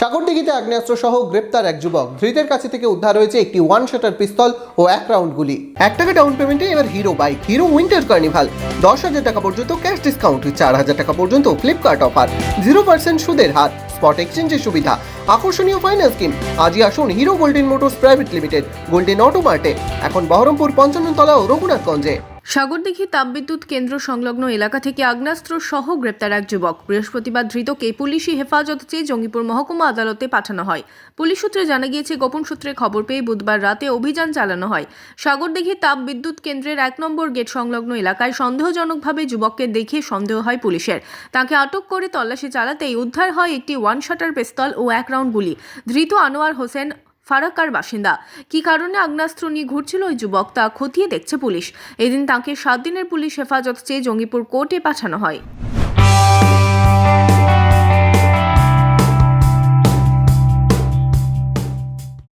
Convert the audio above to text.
সাগরদিঘিতে আগ্নেয়াস্ত্র সহ গ্রেপ্তার এক যুবক। ধৃতের কাছে থেকে উদ্ধার হয়েছে একটি ওয়ান শাটার পিস্তল ও এক রাউন্ড গুলি। এক টাকা ডাউন পেমেন্টে এবার Hero bike Hero winter carnival দশ হাজার টাকা পর্যন্ত ক্যাশ ডিসকাউন্ট চার হাজার টাকা পর্যন্ত ফ্লিপকার্ট অফার জিরো পার্সেন্ট সুদের হার স্পট এক্সচেঞ্জের সুবিধা। আকর্ষণীয় ফাইন্যান্স স্কিম আজই আসুন Hero golden motors private limited golden auto মার্টে এখন বহরমপুর পঞ্চান্ন তলা ও রঘুনাথগঞ্জে। সাগরদিঘি তাপবিদ্যুৎ কেন্দ্র সংলগ্ন এলাকা থেকে আগ্নেয়াস্ত্র সহ গ্রেপ্তার এক যুবক। বৃহস্পতিবার ধৃতকে পুলিশি হেফাজত চেয়ে জঙ্গিপুর মহকুমা আদালতে পাঠানো হয়। পুলিশ সূত্রে জানা গিয়েছে, গোপন সূত্রে খবর পেয়ে বুধবার রাতে অভিযান চালানো হয়। সাগরদিঘি তাপবিদ্যুৎ কেন্দ্রের এক নম্বর গেট সংলগ্ন এলাকায় সন্দেহজনকভাবে যুবককে দেখে সন্দেহ হয় পুলিশের। তাকে আটক করে তল্লাশি চালাতেই উদ্ধার হয় একটি ওয়ান শাটার পিস্তল ও এক রাউন্ড গুলি। ধৃত আনোয়ার হোসেন ফারাক্কার বাসিন্দা। কি কারণে আগ্নেয়াস্ত্র নিয়ে ঘুরছিল ওই যুবক তা খতিয়ে দেখছে পুলিশ। এদিন তাঁকে সাত দিনের পুলিশ হেফাজত চেয়ে জঙ্গিপুর কোর্টে পাঠানো হয়।